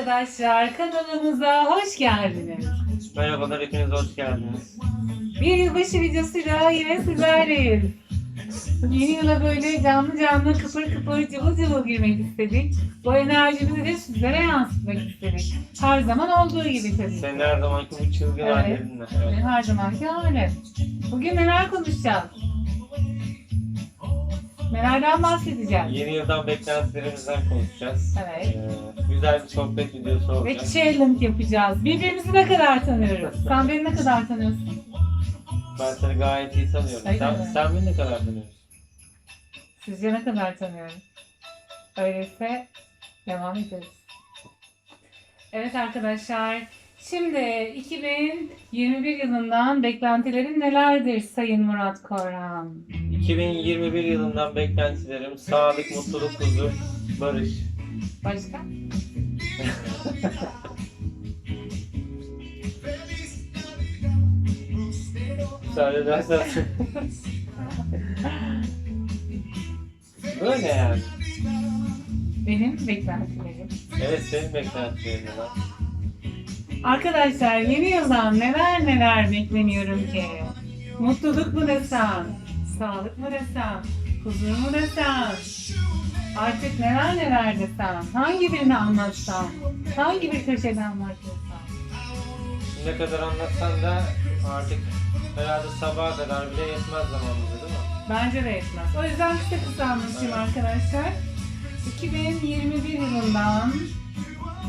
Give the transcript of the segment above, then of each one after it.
arkadaşlar, kanalımıza hoş geldiniz. Merhabalar, hepiniz hoş geldiniz. Bir yılbaşı videosuyla yine sizlerleyiz. Yeni yıla böyle canlı canlı kıpır kıpır cıvıl cıvıl girmek istedik. Bu enerjimizi de sizlere yansıtmak istedik. Her zaman olduğu gibi tabii. Senin her zamanki bu çılgın Evet. hallerinle. Evet. Her zamanki öyle. Bugün neler konuşacağız? Nelerden bahsedeceğiz? Yeni yıldan beklentilerimizden konuşacağız. Evet. Ee, güzel bir sohbet videosu Ve olacak. challenge yapacağız. Birbirimizi ne kadar tanıyoruz? Sen beni ne kadar tanıyorsun? Ben seni gayet iyi tanıyorum. Sen, sen beni ne kadar tanıyorsun? Sizce ne kadar tanıyorum? Öyleyse devam ederiz. Evet arkadaşlar. Şimdi 2021 yılından beklentilerin nelerdir Sayın Murat Korhan? 2021 yılından beklentilerim sağlık, mutluluk, huzur, barış. Başka? Müsaade edersen. Böyle yani. Benim beklentilerim. Evet senin beklentilerin var. Arkadaşlar yeni yıldan neler neler bekleniyorum ki? Mutluluk mu desem? Sağlık mı desem? Huzur mu desem? Artık neler neler desem? Hangi birini anlatsam? Hangi bir köşeden başlasam? Ne kadar anlatsan da artık herhalde sabaha kadar bile yetmez mi? Bence de yetmez. O yüzden kısa anlatayım arkadaşlar. 2021 yılından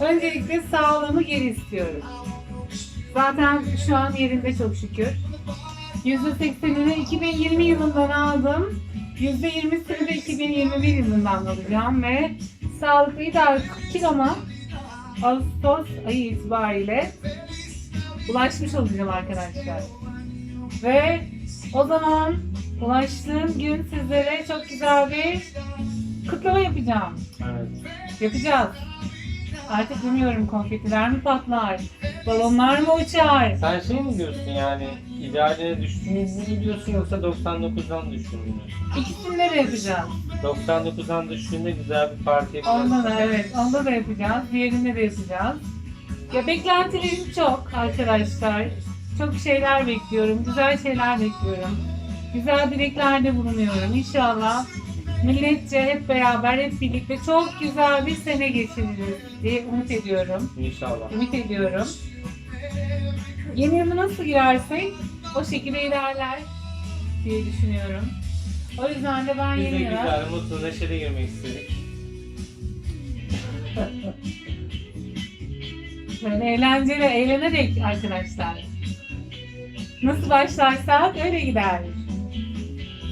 öncelikle sağlığımı geri istiyorum. Zaten şu an yerinde çok şükür. %80'ini 2020 yılından aldım. %20'sini de 2021 yılından alacağım ve sağlıklı ideal kiloma Ağustos ayı itibariyle ulaşmış olacağım arkadaşlar. Ve o zaman ulaştığım gün sizlere çok güzel bir kutlama yapacağım. Evet. Yapacağız. Artık bilmiyorum konfetiler mi patlar, balonlar mı uçar? Sen şey mi diyorsun yani idealine düştüğünü mü diyorsun yoksa 99'dan düştüğünü mü? İkisini de yapacağız. 99'dan düştüğünde güzel bir parti yapacağız. Onda da evet, onda da yapacağız. Diğerinde de yapacağız. Ya beklentilerim çok arkadaşlar. Çok şeyler bekliyorum, güzel şeyler bekliyorum. Güzel dileklerde bulunuyorum. İnşallah milletçe hep beraber, hep birlikte çok güzel bir sene geçiririz diye umut ediyorum. İnşallah. Ümit ediyorum. Yeni yılı nasıl girersek o şekilde ilerler diye düşünüyorum. O yüzden de ben Biz de yeni yıla güzel, mutlu, neşeli girmek istedik. böyle eğlenceli, eğlenerek arkadaşlar. Nasıl başlarsak öyle gider.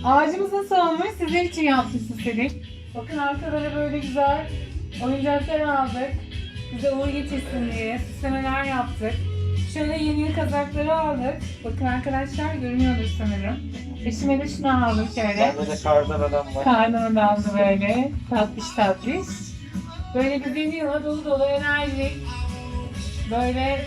Ağacımız nasıl olmuş? Sizler için yaptık istedik. Bakın arkalara böyle güzel oyuncaklar aldık. Bize uğur getirsin diye süslemeler yaptık. Şöyle yeni yıl kazakları aldık. Bakın arkadaşlar görünüyordur sanırım. Eşime de şunu aldım şöyle. Bende de kardan adam var. Karnımı da aldı böyle. Tatlış tatlış. Böyle bir yeni yıla dolu dolu enerjik. Böyle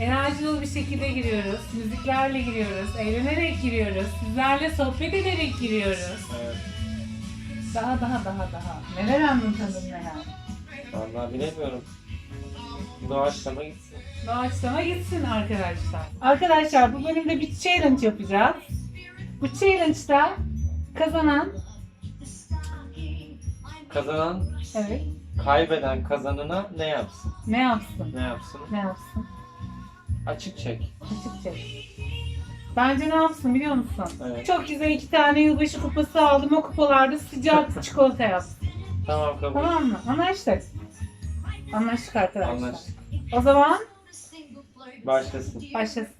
enerji dolu bir şekilde giriyoruz. Müziklerle giriyoruz. Eğlenerek giriyoruz. Sizlerle sohbet ederek giriyoruz. Evet. Daha daha daha daha. Neler anlatalım neler. Vallahi bilemiyorum. Doğaçlama gitsin. Doğaçlama gitsin arkadaşlar. Arkadaşlar bu bölümde bir challenge yapacağız. Bu challenge'da kazanan Kazanan, evet kaybeden kazanına ne yapsın? ne yapsın? Ne yapsın? Ne yapsın? Açık çek. Açıkça. Bence ne yapsın biliyor musun? Evet. Çok güzel iki tane yılbaşı kupası aldım. O kupalarda sıcak çikolata yaptım. Tamam kabul. Tamam mı? Anlaştık. Anlaştık arkadaşlar. Anlaştık. O zaman Başlasın. başlasın.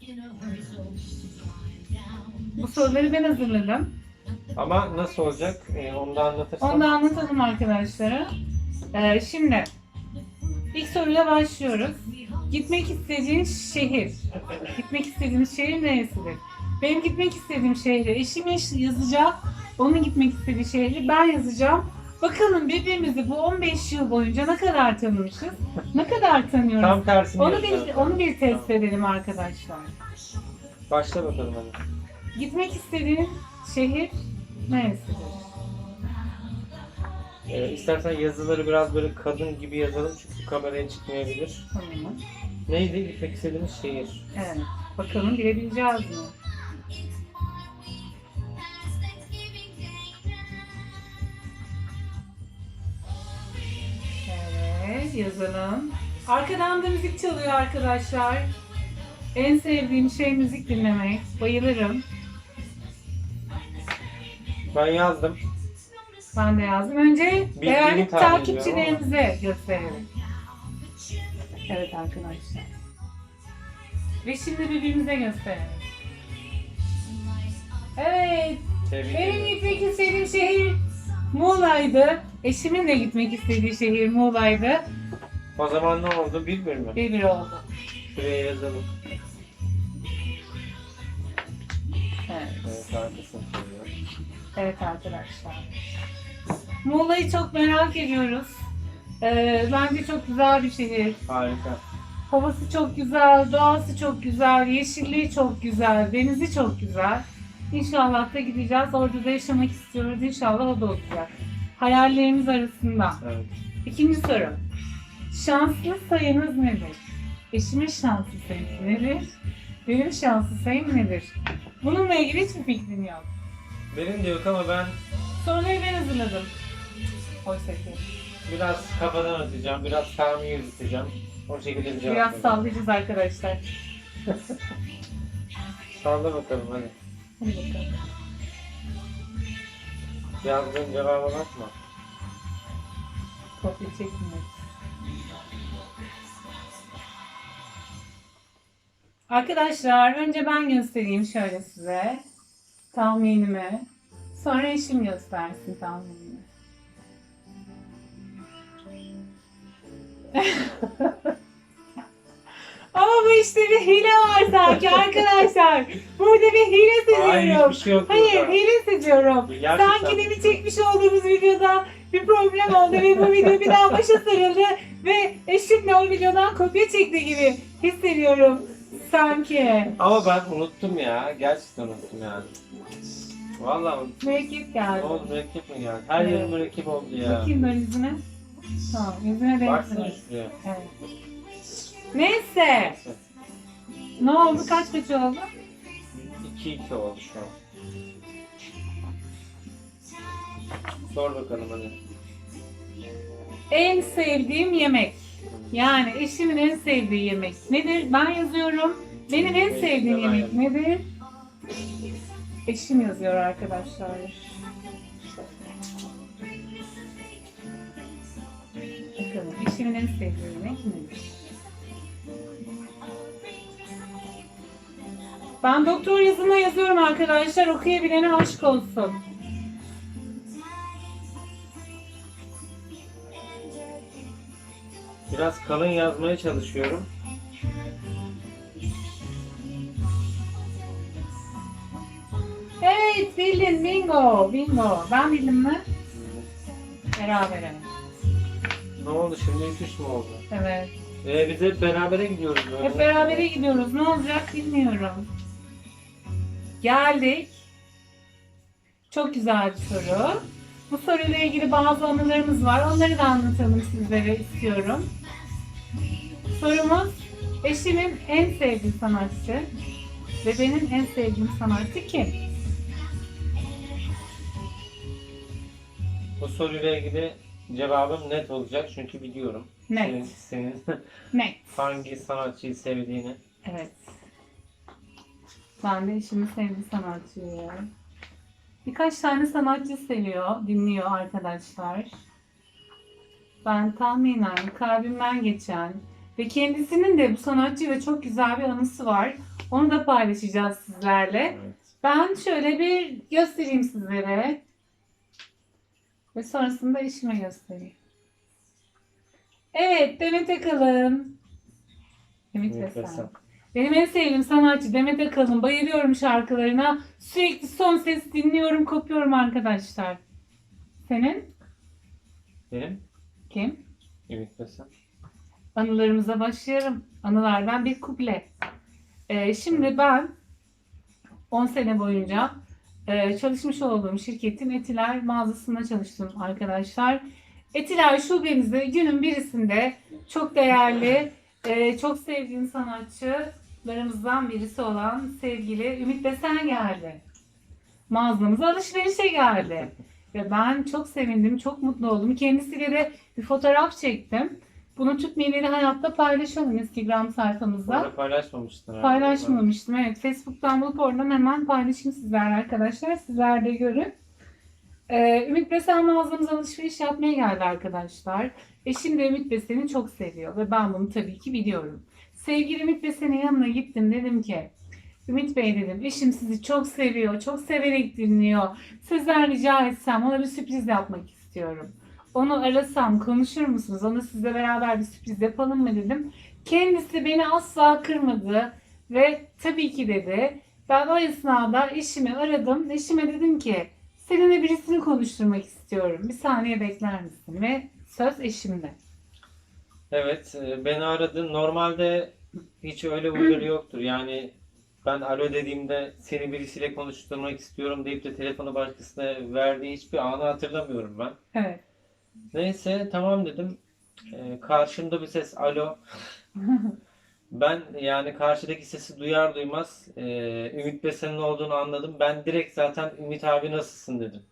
Bu soruları ben hazırladım. Ama nasıl olacak? Ee, onu da anlatırsan. Onu da anlatalım arkadaşlara. Ee, şimdi ilk soruyla başlıyoruz. Gitmek istediğin şehir. Gitmek istediğiniz şehir neresidir? Benim gitmek istediğim şehre eşim yazacak Onun gitmek istediği şehri ben yazacağım. Bakalım birbirimizi bu 15 yıl boyunca ne kadar tanımışız? Ne kadar tanıyoruz? Tam tersini Onu bir, onu bir test edelim arkadaşlar. Başla bakalım hadi. Gitmek istediğin şehir neresidir? Ee, istersen yazıları biraz böyle kadın gibi yazalım çünkü kameraya çıkmayabilir. Tamam. Neydi gitmek istediğimiz şehir? Evet. Bakalım bilebileceğiz mi? Evet yazalım. Arkadan da müzik çalıyor arkadaşlar. En sevdiğim şey müzik dinlemek. Bayılırım. Ben yazdım. Ben de yazdım. Önce Bildiğini değerli takipçilerimize gösterelim. Evet arkadaşlar. Ve şimdi birbirimize gösterelim. Evet. Tebrik Benim ederim. gitmek istediğim şehir Muğla'ydı. Eşimin de gitmek istediği şehir Muğla'ydı. O zaman ne oldu? Bir bir mi? Bir bir oldu. Şuraya yazalım. Evet. Evet arkasını. Evet arkadaşlar. Muğla'yı çok merak ediyoruz. Ee, bence çok güzel bir şehir. Harika. Havası çok güzel, doğası çok güzel, yeşilliği çok güzel, denizi çok güzel. İnşallah da gideceğiz. Orada da yaşamak istiyoruz. İnşallah o da olacak. Hayallerimiz arasında. Evet. İkinci soru. Şanslı sayınız nedir? Eşimin şanslı sayısı nedir? Benim şanslı sayım nedir? Bununla ilgili hiçbir fikrim yok. Benim de yok ama ben Soruları ben hazırladım. Oysa ki. biraz kafadan atacağım, biraz tahmin yürüteceğim. O şekilde bir cevap Biraz vereceğim. sallayacağız arkadaşlar. Salla bakalım hadi. Hadi bakalım. Yazdığın cevaba bakma. Kopya çekmiyoruz. Arkadaşlar önce ben göstereyim şöyle size tahminimi. Sonra eşim göstersin tahminimi. Ama bu işte bir hile var sanki arkadaşlar. Burada bir hile Hayır seziyorum. şey Hayır burada. hile seziyorum. Gerçekten. Sanki demin çekmiş olduğumuz videoda bir problem oldu ve bu video bir daha başa sarıldı ve eşim de o videodan kopya çekti gibi hissediyorum sanki. Ama ben unuttum ya. Gerçekten unuttum yani. Vallahi unuttum. Mürekkep Ne geldi. oldu mürekkep mi geldi? Her Evet. yerim mürekkep oldu ya. Bakayım böyle yüzüne. Tamam yüzüne Baksana denk. şuraya. Evet. Neyse. Ne oldu? Kaç kaç oldu? 2-2 oldu şu an. Sor bakalım hadi. En sevdiğim yemek. Yani eşimin en sevdiği yemek nedir? Ben yazıyorum. Benim en sevdiğim yemek nedir? Eşim yazıyor arkadaşlar. Eşimin en sevdiği yemek nedir? Ben doktor yazımına yazıyorum arkadaşlar. Okuyabilene aşk olsun. Biraz kalın yazmaya çalışıyorum. Evet bildin bingo bingo. Ben bildim mi? Beraber. Ne oldu şimdi 3-3 mü oldu? Evet. Ee, biz hep berabere gidiyoruz böyle. Hep berabere gidiyoruz. Ne olacak bilmiyorum. Geldik. Çok güzel bir soru. Bu soruyla ilgili bazı anılarımız var. Onları da anlatalım sizlere istiyorum. Sorumuz eşimin en sevdiği sanatçı ve benim en sevdiğim sanatçı kim? Bu soruyla ilgili cevabım net olacak çünkü biliyorum. Net. Senin, senin Net. hangi sanatçıyı sevdiğini. Evet. Ben de eşimin sevdiği sanatçıyı. Birkaç tane sanatçı seviyor, dinliyor arkadaşlar. Ben tahminen kalbimden geçen ve kendisinin de bu sanatçıyla çok güzel bir anısı var. Onu da paylaşacağız sizlerle. Evet. Ben şöyle bir göstereyim sizlere. Ve sonrasında eşime göstereyim. Evet, Demet Akalın. Demet. Akalın. Benim en sevdiğim sanatçı Demet Akalın. Bayılıyorum şarkılarına. Sürekli son ses dinliyorum, kopuyorum arkadaşlar. Senin? Benim Kim? Ümit Besen. Anılarımıza başlayalım. Anılardan bir kuple. Ee, şimdi ben 10 sene boyunca e, çalışmış olduğum şirketin Etiler mağazasında çalıştım arkadaşlar. Etiler şubemizde günün birisinde çok değerli, e, çok sevdiğim sanatçılarımızdan birisi olan sevgili Ümit Besen geldi. Mağazamıza alışverişe geldi. Ve ben çok sevindim, çok mutlu oldum. Kendisiyle de bir fotoğraf çektim. Bunu Türk Milliyeli Hayat'ta paylaşalım Instagram sayfamızda. Orada paylaşmamıştın herhalde. Paylaşmamıştım evet. Facebook'tan bulup oradan hemen paylaşayım sizlerle arkadaşlar. Sizler de görün. Ee, Ümit Besen mağazamıza alışveriş yapmaya geldi arkadaşlar. Eşim de Ümit Besen'i çok seviyor ve ben bunu tabii ki biliyorum. Sevgili Ümit Besen'in yanına gittim dedim ki Ümit Bey dedim eşim sizi çok seviyor, çok severek dinliyor. Sizden rica etsem ona bir sürpriz yapmak istiyorum. Onu arasam konuşur musunuz? Ona sizle beraber bir sürpriz yapalım mı dedim. Kendisi beni asla kırmadı ve tabii ki dedi. Ben o esnada eşimi aradım. Eşime dedim ki seninle birisini konuşturmak istiyorum. Bir saniye bekler misin? Ve söz eşimde. Evet, e, beni aradın. Normalde hiç öyle huyları yoktur. Yani ben alo dediğimde seni birisiyle konuşturmak istiyorum deyip de telefonu başkasına verdiği hiçbir anı hatırlamıyorum ben. Evet. Neyse tamam dedim. E, karşımda bir ses alo. Ben yani karşıdaki sesi duyar duymaz e, Ümit Besen'in olduğunu anladım. Ben direkt zaten Ümit abi nasılsın dedim.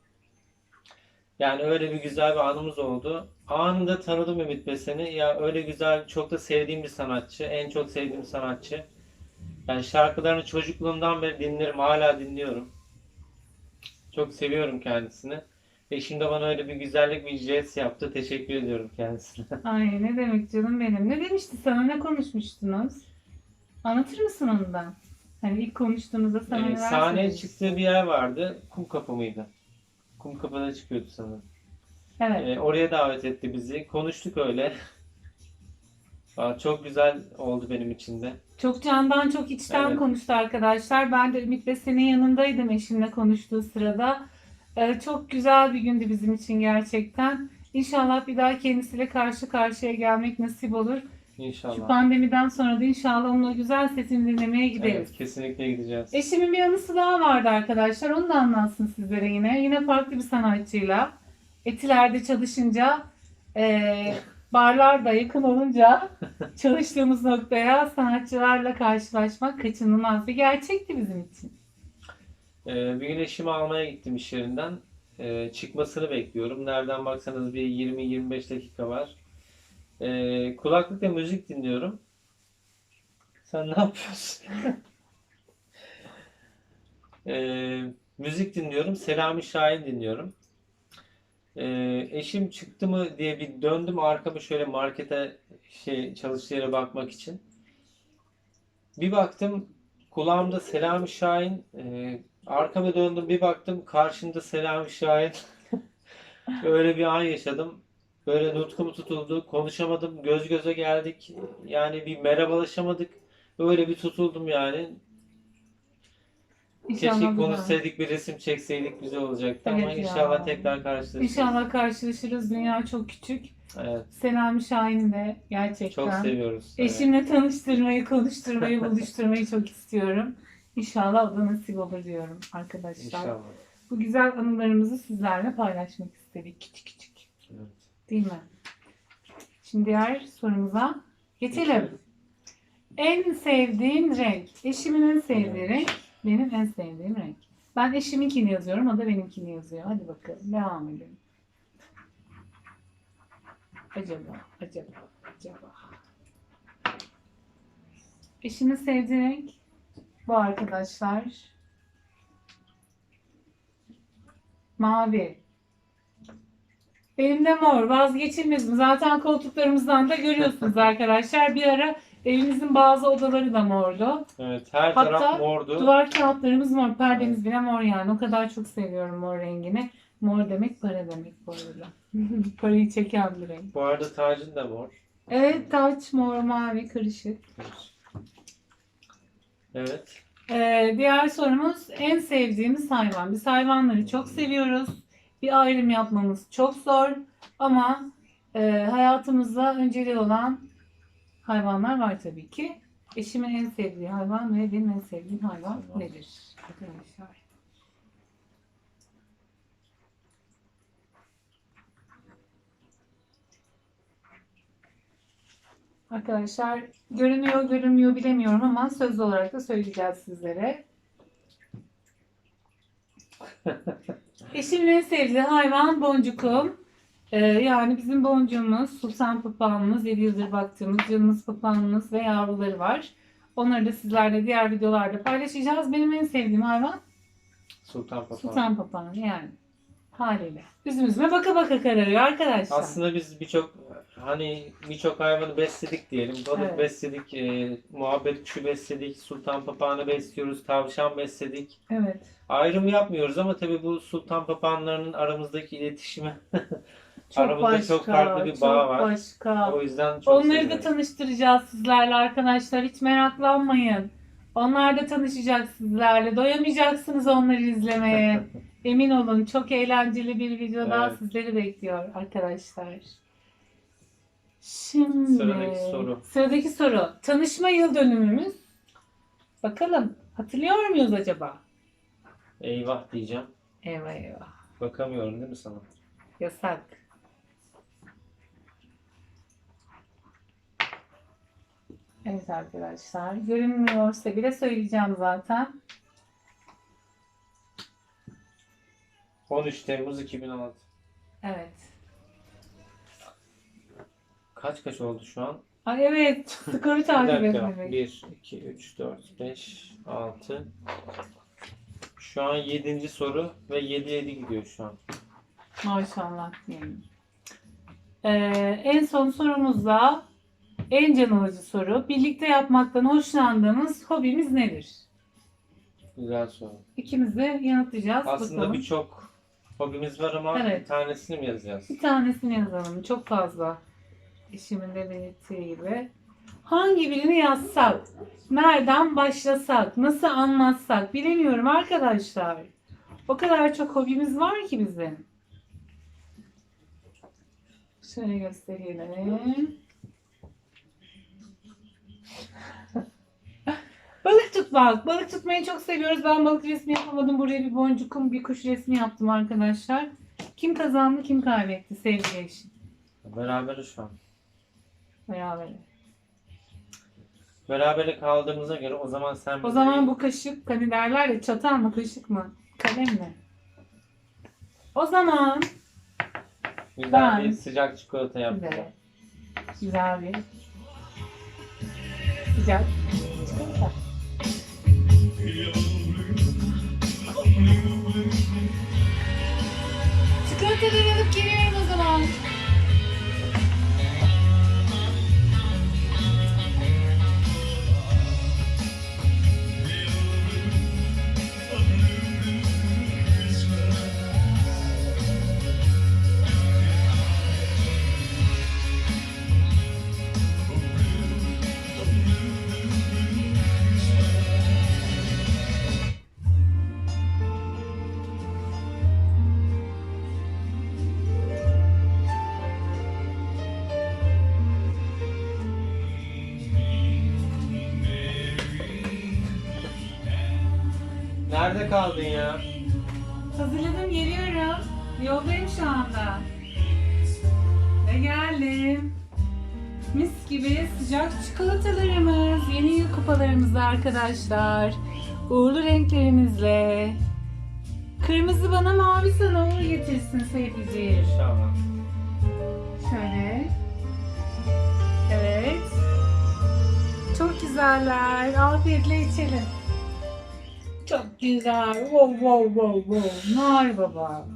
Yani öyle bir güzel bir anımız oldu. Anında tanıdım Ümit Besen'i. Ya öyle güzel, çok da sevdiğim bir sanatçı. En çok sevdiğim sanatçı. Yani şarkılarını çocukluğumdan beri dinlerim, hala dinliyorum. Çok seviyorum kendisini. Eşim de bana öyle bir güzellik, bir jest yaptı. Teşekkür ediyorum kendisine. Ay ne demek canım benim. Ne demişti sana? Ne konuşmuştunuz? Anlatır mısın onu da? Hani ilk konuştuğunuzda sana Ee, neler sahneye söylemişti? çıktığı bir yer vardı. Kum kapı mıydı? Kum kapıda çıkıyordu sanırım. Evet. Ee, oraya davet etti bizi. Konuştuk öyle. Aa, çok güzel oldu benim için de. Çok candan çok içten Evet. konuştu arkadaşlar. Ben de Ümit Besen'in yanındaydım eşimle konuştuğu sırada. Ee, çok güzel bir gündü bizim için gerçekten. İnşallah bir daha kendisiyle karşı karşıya gelmek nasip olur. Şu İnşallah. pandemiden sonra da inşallah onun o güzel sesini dinlemeye gideriz. Evet, kesinlikle gideceğiz. Eşimin bir anısı daha vardı arkadaşlar. Onu da anlatsın sizlere yine. Yine farklı bir sanatçıyla. Etiler'de çalışınca eee barlar da yakın olunca çalıştığımız noktaya sanatçılarla karşılaşmak kaçınılmaz bir gerçekti bizim için. Ee, bir gün eşimi almaya gittim iş yerinden. Ee, çıkmasını bekliyorum. Nereden baksanız bir 20-25 dakika var. Ee, kulaklıkla müzik dinliyorum. Sen ne yapıyorsun? Ee, müzik dinliyorum. Selami Şahin dinliyorum. Ee, eşim çıktı mı diye bir döndüm arkamı şöyle markete şey çalıştığı yere bakmak için. Bir baktım kulağımda Selami Şahin e, arkama döndüm bir baktım karşımda Selami Şahin öyle bir an yaşadım böyle nutkum tutuldu konuşamadım göz göze geldik yani bir merhabalaşamadık öyle bir tutuldum yani keşke İnşallah, daha. konuşsaydık bir resim çekseydik güzel olacaktı ama Evet ya. inşallah tekrar karşılaşırız. İnşallah karşılaşırız. Dünya çok küçük. Evet, Selami Şahin'i de gerçekten. çok seviyoruz. Evet. Eşimle tanıştırmayı, konuşturmayı, buluşturmayı çok istiyorum. İnşallah o da nasip olur diyorum arkadaşlar. İnşallah. Bu güzel anılarımızı sizlerle paylaşmak istedik küçük küçük. Evet. Değil mi? Şimdi diğer sorumuza geçelim. En sevdiğin renk. Eşimin en sevdiği renk. Benim en sevdiğim renk. Ben eşiminkini yazıyorum, o da benimkini yazıyor. Hadi bakalım, devam edelim. Acaba, acaba, acaba. Eşimin sevdiği renk bu arkadaşlar. Mavi. Benim de mor. Vazgeçilmezim. Zaten koltuklarımızdan da görüyorsunuz arkadaşlar. Bir ara evimizin bazı odaları da mordu. Evet, her Hatta taraf mordu. Duvar kağıtlarımız mor. Perdemiz bile mor yani. O kadar çok seviyorum mor rengini. Mor demek para demek bu arada. Parayı çeken bir renk. Bu arada tacın da mor. Evet taç mor mavi karışık. Evet. Ee, diğer sorumuz en sevdiğimiz hayvan. Biz hayvanları çok seviyoruz. Bir ayrım yapmamız çok zor ama e, hayatımızda önceliği olan hayvanlar var tabii ki. Eşimin en sevdiği hayvan ve benim en sevdiğim hayvan nedir? Arkadaşlar. Arkadaşlar görünüyor görünmüyor bilemiyorum ama sözlü olarak da söyleyeceğiz sizlere. Eşimin en sevdiği hayvan boncukum. Ee, yani bizim boncuğumuz, sultan papağanımız, 7 yıldır baktığımız canımız papağanımız ve yavruları var. Onları da sizlerle diğer videolarda paylaşacağız. Benim en sevdiğim hayvan Sultan Papağan. sultan papağanı yani. Haliyle. Üzüm baka baka kararıyor arkadaşlar. Aslında biz birçok hani birçok hayvanı besledik diyelim. Balık Evet. besledik, e, muhabbet kuşu besledik, sultan papağanı besliyoruz, tavşan besledik. Evet. Ayrım yapmıyoruz ama tabii bu sultan papağanlarının aramızdaki iletişimi Çok Aramızda başka, çok farklı bir bağ var. başka. o yüzden çok Onları da seviyorum. tanıştıracağız sizlerle arkadaşlar. Hiç meraklanmayın. Onlar da tanışacak sizlerle. Doyamayacaksınız onları izlemeye. Emin olun çok eğlenceli bir video daha Evet. sizleri bekliyor arkadaşlar. Şimdi Sıradaki soru. Sıradaki soru. Tanışma yıl dönümümüz. Bakalım hatırlıyor muyuz acaba? Eyvah diyeceğim. Eyvah eyvah. Bakamıyorum değil mi sana? Yasak. Evet arkadaşlar. Görünmüyorsa bile söyleyeceğim zaten. 13 Temmuz 2016. Evet. Kaç kaç oldu şu an? Ay evet. Skoru takip etmemek. 1, 2, 3, 4, 5, 6. Şu an 7. soru ve 7 7 gidiyor şu an. Maşallah diyelim. Ee, en son sorumuzda en can alıcı soru. Birlikte yapmaktan hoşlandığımız hobimiz nedir? Güzel soru. İkimiz de yanıtlayacağız. Aslında Bakalım. birçok hobimiz var ama Evet. bir tanesini mi yazacağız? Bir tanesini yazalım. Çok fazla. Eşimin de belirttiği gibi. Hangi birini yazsak? Nereden başlasak? Nasıl anlatsak? Bilemiyorum arkadaşlar. O kadar çok hobimiz var ki bizim. Şöyle gösterelim. Balık tutmak. Balık tutmayı çok seviyoruz. Ben balık resmi yapamadım. Buraya bir boncukum, bir kuş resmi yaptım arkadaşlar. Kim kazandı, kim kaybetti sevgili eşim? Beraberiz şu an. Beraber. Berabere kaldığımıza göre o zaman sen O zaman bu kaşık hani derler ya çatal mı kaşık mı? Kalem mi? O zaman güzel ben- bir sıcak çikolata yapacağız. güzel, güzel bir sıcak. Çikolataları alıp geliyorum o zaman. Nerede kaldın ya? Hazırladım geliyorum. Yoldayım şu anda. Ve geldim. Mis gibi sıcak çikolatalarımız, yeni yıl kupalarımızda arkadaşlar. Uğurlu renklerimizle. Kırmızı bana mavi sana uğur getirsin sevgili. İnşallah. Şöyle. Evet. Çok güzeller. Afiyetle içelim. Çok güzel. Wow wow wow wow. Nar baba.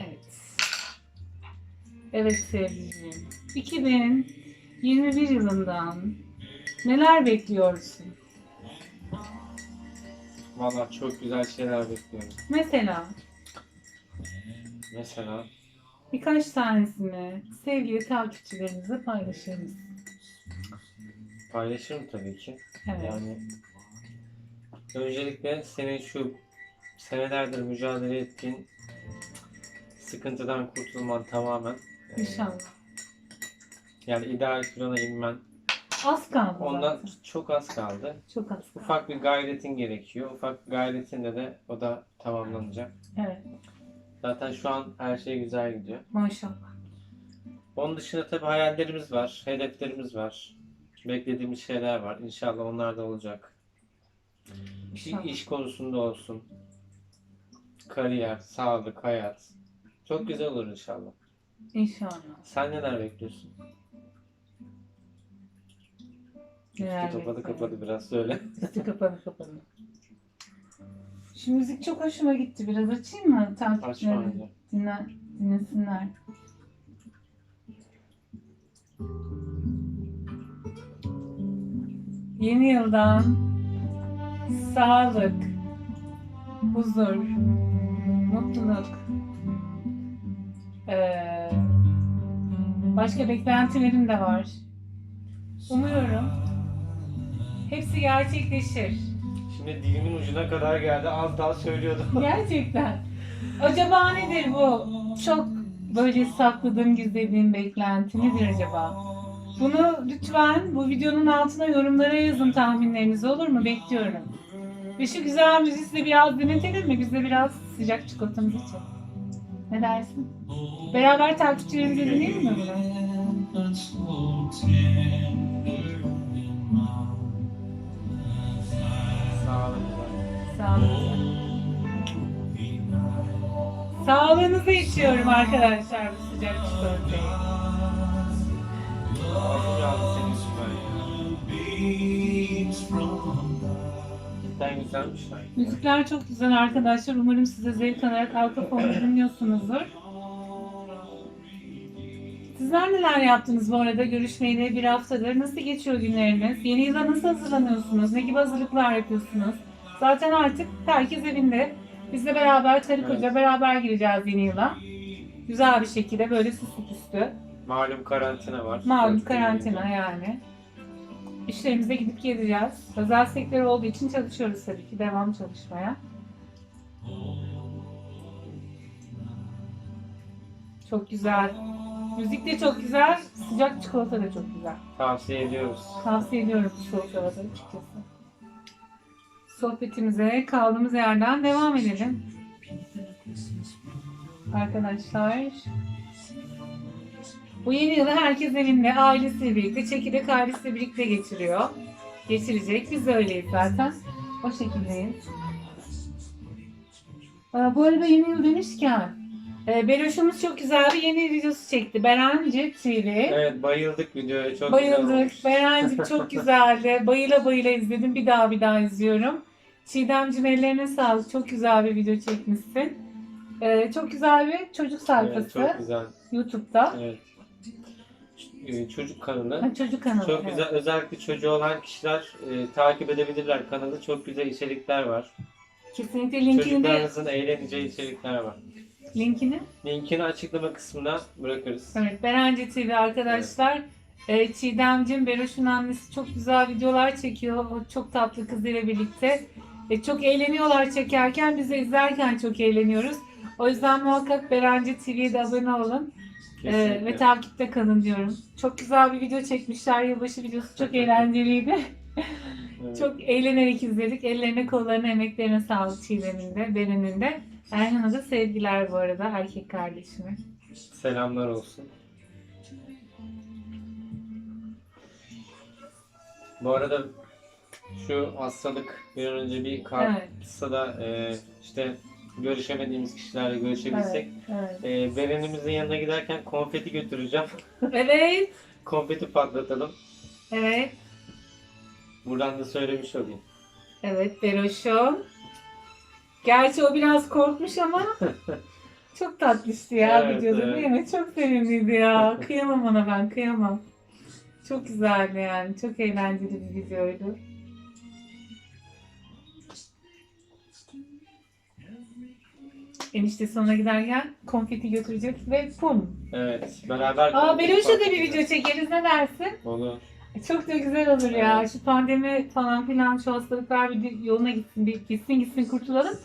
Evet. Evet sevgilim. 2021 yılından neler bekliyorsun? Vallahi çok güzel şeyler bekliyorum. Mesela Mesela birkaç tanesini sevgili takipçilerimize paylaşır mısın? Paylaşırım tabii ki. Evet. Yani öncelikle senin şu senelerdir mücadele ettiğin sıkıntıdan kurtulman tamamen. e, İnşallah. Yani ideal kilona inmen. Az kaldı Ondan zaten. çok az kaldı. Çok az kaldı. Ufak bir gayretin gerekiyor. Ufak bir gayretinle de o da tamamlanacak. Evet. Zaten şu an her şey güzel gidiyor. Maşallah. Onun dışında tabii hayallerimiz var, hedeflerimiz var. Beklediğimiz şeyler var. İnşallah onlar da olacak. İnşallah. İş konusunda olsun. Kariyer, sağlık, hayat. Çok güzel olur inşallah. İnşallah. Sen neler bekliyorsun? Neler Üstü kapalı bekliyorum? kapalı biraz söyle. Üstü kapalı kapalı. Şu müzik çok hoşuma gitti. Biraz açayım mı? Açma Takipçilerim önce. dinle, dinlesinler. Yeni yıldan sağlık, huzur, mutluluk, başka beklentilerim de var. Umuyorum hepsi gerçekleşir. Şimdi dilimin ucuna kadar geldi. Az daha söylüyordum. Gerçekten. Acaba nedir bu? Çok böyle sakladığım, gizlediğim beklenti nedir acaba? Bunu lütfen bu videonun altına yorumlara yazın tahminlerinizi olur mu? Bekliyorum. Ve şu güzel müziği de biraz dinletelim mi? Biz biraz sıcak çikolatamızı içelim. Ne dersin? Beraber takipçilerimize dinleyelim mi bunu? Sağlığınıza. Sağlığınızı içiyorum arkadaşlar bu sıcak çikolatayı. Senin ya. güzelmiş lan. Müzikler çok güzel arkadaşlar. Umarım size zevk alarak arka fonda dinliyorsunuzdur. Sizler neler yaptınız bu arada görüşmeyeli bir haftadır? Nasıl geçiyor günleriniz? Yeni yıla nasıl hazırlanıyorsunuz? Ne gibi hazırlıklar yapıyorsunuz? Zaten artık herkes evinde. Biz de beraber karı koca Evet. beraber gireceğiz yeni yıla. Güzel bir şekilde böyle süslü püslü. Malum karantina var. Malum gün karantina boyunca. yani. İşlerimize gidip geleceğiz. Özel sektör olduğu için çalışıyoruz tabii ki. Devam çalışmaya. Çok güzel. Müzik de çok güzel. Sıcak çikolata da çok güzel. Tavsiye ediyoruz. Tavsiye ediyorum bu havada açıkçası. Sohbetimize kaldığımız yerden devam edelim. Arkadaşlar. Bu yeni yılı herkes evinde, ailesiyle birlikte, çekirdek ailesiyle birlikte geçiriyor. Geçirecek. Biz de öyleyiz zaten. O şekildeyiz. Aa, Bu arada yeni yıl demişken, e, Beroş'umuz çok güzel bir yeni videosu çekti. Berancı TV. Evet bayıldık videoya. Çok Bayıldık. Beğendik. Çok güzeldi. Bayıla bayıla izledim. Bir daha bir daha izliyorum. Çiğdemciğim ellerine sağlık. Çok güzel bir video çekmişsin. Ee, çok güzel bir çocuk Evet, sayfası çok güzel. YouTube'da. Evet. Ee, Çocuk kanalı. Ha, çocuk kanalı. Çok evet. güzel. Özellikle çocuğu olan kişiler e, takip edebilirler kanalı. Çok güzel içerikler var. Kesinlikle linkini de Çocuklarınızın eğleneceği içerikler var. linkini. Linkini açıklama kısmına bırakırız. Evet, Berenci TV arkadaşlar. Ee, Çiğdemciğim, Beroş'un annesi çok güzel videolar çekiyor. O çok tatlı kızıyla birlikte. E, çok eğleniyorlar çekerken, biz de izlerken çok eğleniyoruz. O yüzden muhakkak Berenci TV'ye de abone olun. Ee, Kesinlikle. ve takipte kalın diyorum. Çok güzel bir video çekmişler. Yılbaşı videosu çok eğlenceliydi. Evet. çok eğlenerek izledik. Ellerine, kollarına, emeklerine sağlık Çiğdem'in de, Beren'in de. Erhan'a da sevgiler bu arada erkek kardeşime. Selamlar olsun. Bu arada şu hastalık bir an önce bir kalksa da e, işte görüşemediğimiz kişilerle görüşebilsek. Evet. E, Beren'imizin yanına giderken konfeti götüreceğim. Evet. konfeti patlatalım. Evet. Buradan da söylemiş olayım. Evet Beroş'um. Gerçi o biraz korkmuş ama çok tatlıştı ya Evet, videoda evet. değil mi? Çok sevimliydi ya. Kıyamam ona ben kıyamam. Çok güzeldi yani. Çok eğlenceli bir videoydu. Enişte sonra giderken konfeti götürecek ve pum. Evet, beraber Aa Beroş'a da bir video çekeriz ne dersin? Olur. Çok da güzel olur ya. Şu pandemi falan filan şu hastalıklar bir yoluna gitsin, bir gitsin gitsin kurtulalım.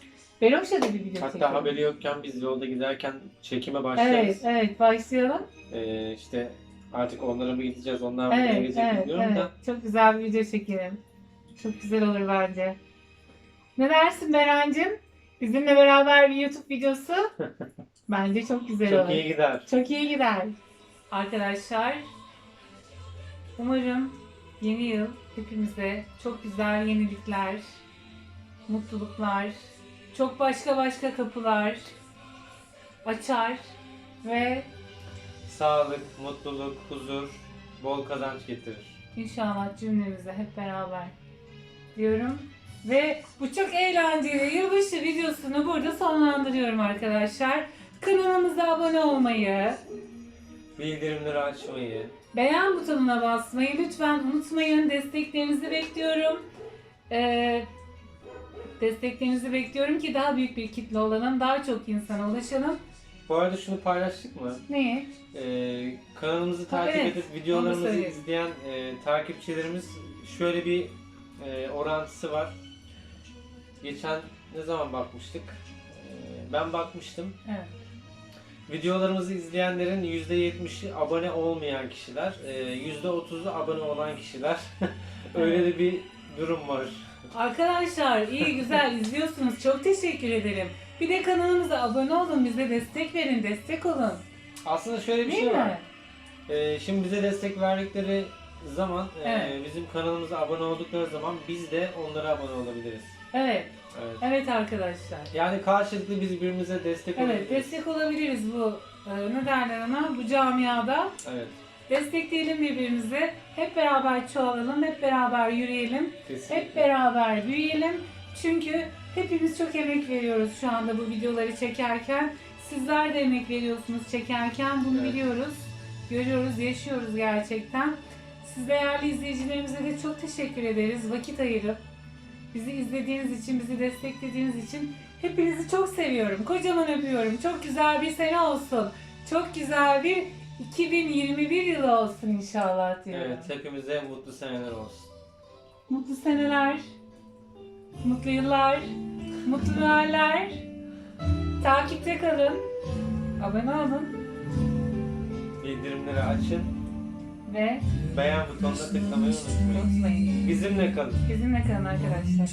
Beloş'a da bir video Hatta çekelim. haberi yokken biz yolda giderken çekime başlarız. Evet, evet başlayalım. Ee, işte artık onlara mı gideceğiz, onlar mı evet, Evet, gelecek evet, bilmiyorum evet. da. Çok güzel bir video çekelim. Çok güzel olur bence. Ne dersin Berencim? Bizimle beraber bir YouTube videosu. Bence çok güzel Çok olur. iyi gider. Çok iyi gider. Arkadaşlar, umarım yeni yıl hepimize çok güzel yenilikler, mutluluklar, çok başka başka kapılar açar ve Sağlık, mutluluk, huzur, bol kazanç getirir. İnşallah cümlemize hep beraber diyorum. Ve bu çok eğlenceli yılbaşı videosunu burada sonlandırıyorum arkadaşlar. Kanalımıza abone olmayı, Bildirimleri açmayı, beğen butonuna basmayı lütfen unutmayın. Desteklerinizi bekliyorum. Ee, desteklerinizi bekliyorum ki daha büyük bir kitle olalım, daha çok insana ulaşalım. Bu arada şunu paylaştık mı? Neyi? Ee, kanalımızı takip evet, edip onu videolarımızı izleyen e, takipçilerimiz şöyle bir e, orantısı var. Geçen ne zaman bakmıştık? Ee, ben bakmıştım. Evet. Videolarımızı izleyenlerin %70'i abone olmayan kişiler, e, %30'u abone olan kişiler. Öyle de bir durum var. Arkadaşlar iyi güzel izliyorsunuz. Çok teşekkür ederim. Bir de kanalımıza abone olun, bize destek verin, destek olun. Aslında şöyle bir Değil şey var. mi? Ee, şimdi bize destek verdikleri zaman, e, Evet. bizim kanalımıza abone oldukları zaman biz de onlara abone olabiliriz. Evet, Evet. evet arkadaşlar. Yani karşılıklı biz birbirimize destek Evet, olabiliriz. destek olabiliriz bu e, ne derler ona bu camiada. Evet. Destekleyelim birbirimizi. Hep beraber çoğalalım, hep beraber yürüyelim, Kesinlikle. hep beraber büyüyelim. Çünkü hepimiz çok emek veriyoruz şu anda bu videoları çekerken. Sizler de emek veriyorsunuz çekerken. Bunu Evet. biliyoruz, görüyoruz, yaşıyoruz gerçekten. Siz değerli izleyicilerimize de çok teşekkür ederiz. Vakit ayırıp bizi izlediğiniz için, bizi desteklediğiniz için hepinizi çok seviyorum. Kocaman öpüyorum. Çok güzel bir sene olsun. Çok güzel bir 2021 yılı olsun inşallah diyorum. Evet, hepimize mutlu seneler olsun. Mutlu seneler, mutlu yıllar, mutlu Noeller. Takipte kalın, abone olun Bildirimleri açın, ve beğen butonuna tıklamayı unutmayın. unutmayın. Bizimle kalın. Bizimle kalın arkadaşlar.